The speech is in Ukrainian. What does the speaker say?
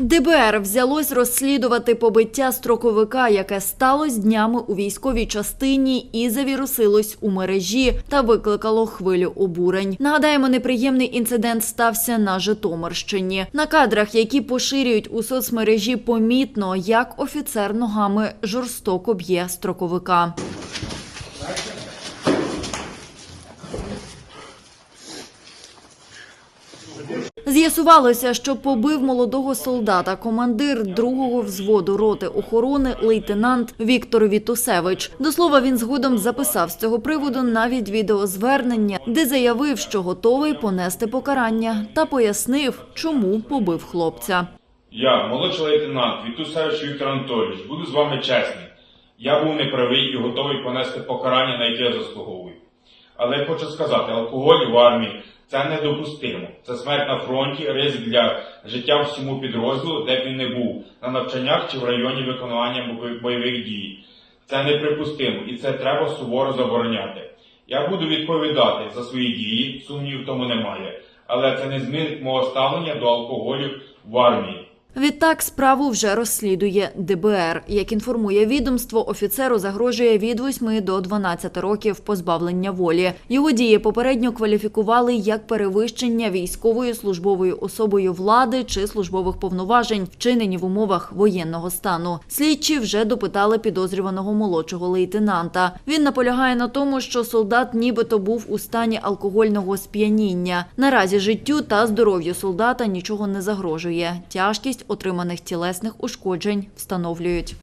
ДБР взялось розслідувати побиття строковика, яке сталося днями у військовій частині і завірусилось у мережі та викликало хвилю обурень. Нагадаємо, неприємний інцидент стався на Житомирщині. На кадрах, які поширюють у соцмережі, помітно, як офіцер ногами жорстоко б'є строковика. З'ясувалося, що побив молодого солдата командир другого взводу роти охорони лейтенант Віктор Вітусевич. До слова, він згодом записав з цього приводу навіть відеозвернення, де заявив, що готовий понести покарання, та пояснив, чому побив хлопця. Я, молодший лейтенант Вітусевич Віктор Анатолійович, буду з вами чесний. Я був неправий і готовий понести покарання, на яке я заслуговую. Але я хочу сказати, алкоголь в армії це недопустимо. Це смерть на фронті, ризик для життя всьому підрозділу, де б він не був, на навчаннях чи в районі виконання бойових- дій. Це неприпустимо і це треба суворо забороняти. Я буду відповідати за свої дії, сумнів тому немає. Але це не змінить мого ставлення до алкоголю в армії. Відтак справу вже розслідує ДБР. Як інформує відомство, офіцеру загрожує від 8 до 12 років позбавлення волі. Його дії попередньо кваліфікували як перевищення військовою службовою особою влади чи службових повноважень, вчинені в умовах воєнного стану. Слідчі вже допитали підозрюваного молодшого лейтенанта. Він наполягає на тому, що солдат нібито був у стані алкогольного сп'яніння. Наразі життю та здоров'ю солдата нічого не загрожує. Тяжкість отриманих тілесних ушкоджень встановлюють.